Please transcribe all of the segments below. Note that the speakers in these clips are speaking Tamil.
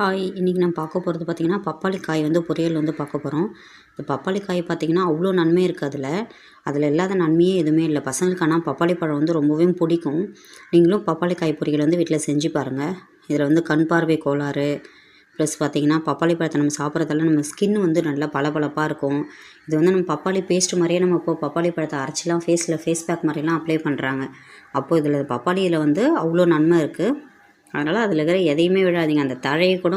ஹாய் இன்றைக்கி நான் பார்க்க போகிறது பார்த்திங்கன்னா பப்பாளி காய் வந்து பொரியல் வந்து பார்க்க போகிறோம் இந்த பப்பாளி காய் பார்த்திங்கன்னா அவ்வளோ நன்மை இருக்குது அதில். அதில் இல்லாத நன்மையே எதுவுமே இல்லை. பசங்களுக்கு ஆனால் பப்பாளி பழம் வந்து ரொம்பவே பிடிக்கும். நீங்களும் பப்பாளி காய் பொரியல் வந்து வீட்டில் செஞ்சு பாருங்கள் இதில் வந்து கண் பார்வை கோளாறு ப்ளஸ் பார்த்திங்கன்னா பப்பாளி பழத்தை நம்ம சாப்பிட்றதால நம்ம ஸ்கின் வந்து நல்லா பளபளப்பாக இருக்கும். இது வந்து நம்ம பப்பாளி பேஸ்ட் மாதிரியே நம்ம இப்போ பப்பாளி பழத்தை அரைச்சிலாம் ஃபேஸில் ஃபேஸ் பேக் மாதிரிலாம் அப்ளை பண்ணுறாங்க அப்போது இதில் பப்பாளியில் வந்து அவ்வளோ நன்மை இருக்குது அதனால் அதில் இருக்கிற எதையுமே விடாதீங்க. அந்த தழையை கூட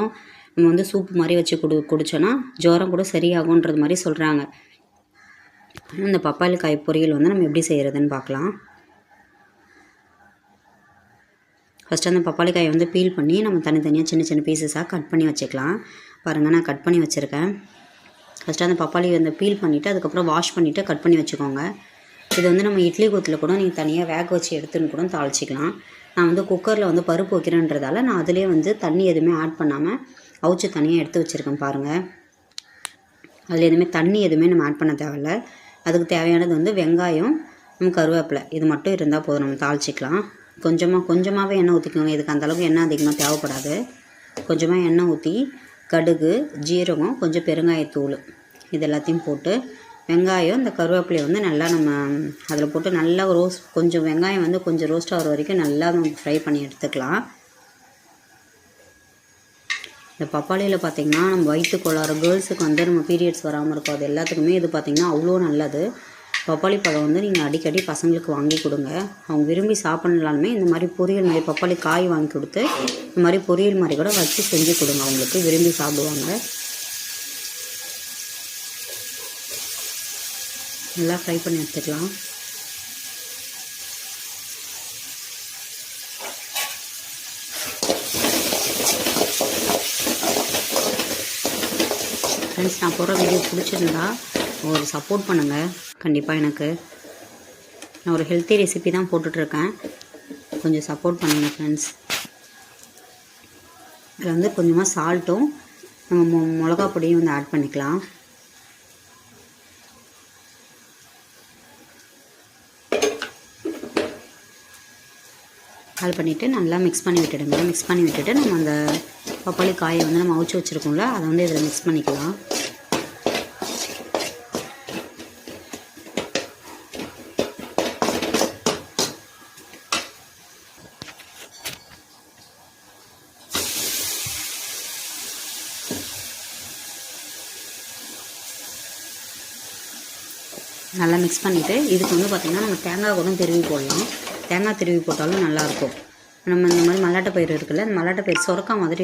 நம்ம வந்து சூப்பு மாதிரி வச்சு குடி குடித்தோன்னா ஜுரம் கூட சரியாகுன்றது மாதிரி சொல்கிறாங்க இந்த பப்பாளி காய் பொரியல் வந்து நம்ம எப்படி செய்கிறதுன்னு பார்க்கலாம். ஃபஸ்ட்டு அந்த பப்பாளி காயை வந்து பீல் பண்ணி நம்ம தனித்தனியாக சின்ன சின்ன பீசஸாக கட் பண்ணி வச்சுக்கலாம். பாருங்கள் நான் கட் பண்ணி வச்சுருக்கேன். ஃபஸ்ட்டு அந்த பப்பாளி வந்து பீல் பண்ணிவிட்டு அதுக்கப்புறம் வாஷ் பண்ணிவிட்டு கட் பண்ணி வச்சுக்கோங்க. இது வந்து நம்ம இட்லி கூத்தில் கூட நீங்கள் தனியாக வேக வச்சு எடுத்துன்னு கூட தாளிச்சிக்கலாம். நான் வந்து குக்கரில் வந்து பருப்பு வைக்கிறேன்றதால நான் அதிலே வந்து தண்ணி எதுவுமே ஆட் பண்ணாமல் அவிச்சு தனியாக எடுத்து வச்சுருக்கேன் பாருங்கள் அதில் எதுவுமே தண்ணி எதுவுமே நம்ம ஆட் பண்ண தேவையில்ல. அதுக்கு தேவையானது வந்து வெங்காயம் நம்ம கருவேப்பிலை. இது மட்டும் இருந்தால் போதும் நம்ம தாளிச்சிக்கலாம். கொஞ்சமாக கொஞ்சமாகவே எண்ணெய் ஊற்றிக்கோங்க இதுக்கு அந்தளவுக்கு எண்ணெய் அதிகமாக தேவைப்படாது. கொஞ்சமாக எண்ணெய் ஊற்றி கடுகு ஜீரகம் கொஞ்சம் பெருங்காயத்தூள். இது எல்லாத்தையும் போட்டு வெங்காயம் இந்த கருவேப்பிலையை வந்து நல்லா நம்ம அதில் போட்டு நல்லா ரோஸ்ட் கொஞ்சம் வெங்காயம் வந்து கொஞ்சம் ரோஸ்ட் ஆகிற வரைக்கும் நல்லா நம்ம ஃப்ரை பண்ணி எடுத்துக்கலாம். இந்த பப்பாளியில் பார்த்திங்கன்னா நம்ம வயிற்று கோளாறு கேர்ள்ஸுக்கு வந்து நம்ம பீரியட்ஸ் வராமல் இருக்கும். அது எல்லாத்துக்குமே இது பார்த்திங்கன்னா அவ்வளோ நல்லது. பப்பாளி பழம் வந்து நீங்கள் அடிக்கடி பசங்களுக்கு வாங்கி கொடுங்க. அவங்க விரும்பி சாப்பிட்லாலுமே இந்த மாதிரி பொரியல் மாதிரி பப்பாளி காய் வாங்கி கொடுத்து இந்த மாதிரி பொரியல் மாதிரி கூட வச்சு செஞ்சு கொடுங்க. அவங்களுக்கு விரும்பி சாப்பிடுவாங்க. நல்லா ஃப்ரை பண்ணி எடுத்துக்கலாம். ஃப்ரெண்ட்ஸ் நான் போடுற வீடியோ பிடிச்சிருந்தா ஒரு சப்போர்ட் பண்ணுங்கள் கண்டிப்பாக எனக்கு. நான் ஒரு ஹெல்த்தி ரெசிபி தான் போட்டுட்ருக்கேன். கொஞ்சம் சப்போர்ட் பண்ணுங்கள் ஃப்ரெண்ட்ஸ் இதில் வந்து கொஞ்சமாக சால்ட்டும் நம்ம மொ மிளகா பொடியும் வந்து ஆட் பண்ணிக்கலாம். அது பண்ணிவிட்டு நல்லா மிக்ஸ் பண்ணி விட்டுடுங்க. மிக்ஸ் பண்ணி விட்டுட்டு நம்ம அந்த பப்பாளி காயை வந்து நம்ம அவிச்சு வச்சுருக்கோம்ல அதை வந்து இதில் மிக்ஸ் பண்ணிக்கலாம். நல்லா மிக்ஸ் பண்ணிவிட்டு இதுக்கு வந்து பார்த்திங்கன்னா நம்ம தேங்காய் கூட திருவி போடலாம். தேங்காய் திருவி போட்டாலும் நல்லாயிருக்கும். நம்ம இந்த மாதிரி மல்லாட்டை பயிர் இருக்குல்ல அந்த மல்லாட்டை பயிர் சுரக்கா மாதிரி